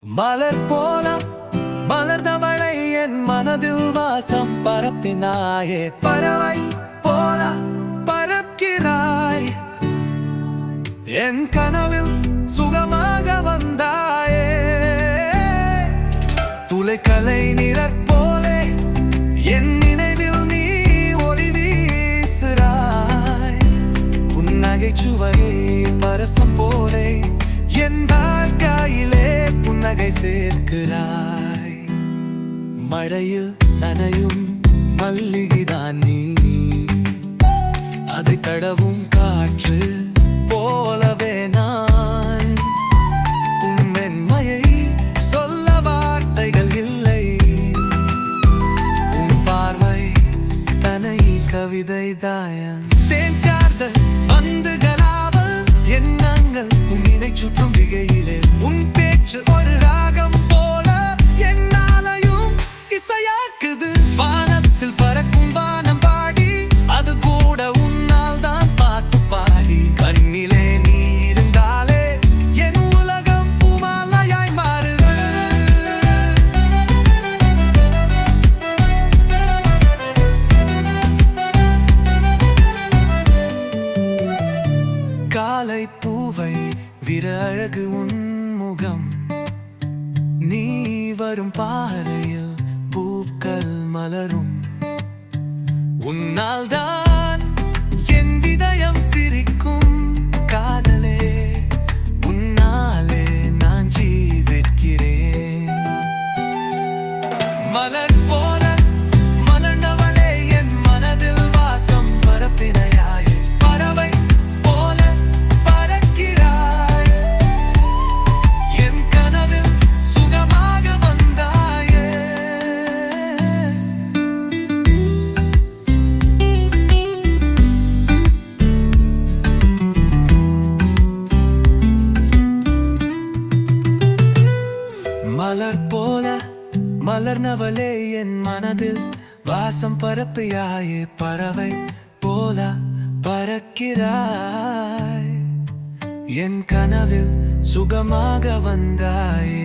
மலர் போல மலர்ந்தவளை என் மனதில் வாசம். பரப்பினாயே பறவை போல பறக்கிறாய். என் கனவில் சுகமாக வந்தாயே. துளைக்கலை நிறற் போலே என் நினைவில் நீ ஒளி வீசுறாய். உன் நகைச்சுவை பரசம் போலே என் புன்னகை சேர்க்கிறாய். மழையில் நனையும் மல்லிகைதான் நீ. அதை தடவும் காற்று போலவே நான். உன் சொல்ல வார்த்தைகள் இல்லை. உன் பார்வை தனை கவிதை தாயம். தேன் சார்ந்த வந்துகளாவல் எண்ணங்கள் உன் இணை சுற்றும் விகை பூவை விர அழகு உன்முகம் நீ வரும் பாறையில் பூக்கள் மலரும். உன்னால் தான் மலர் போல மலர்னவளே என் மனதில் வாசம் பரப்பியாயே பறவை போல பறக்கிறாய். என் கனவில் சுகமாக வந்தாயே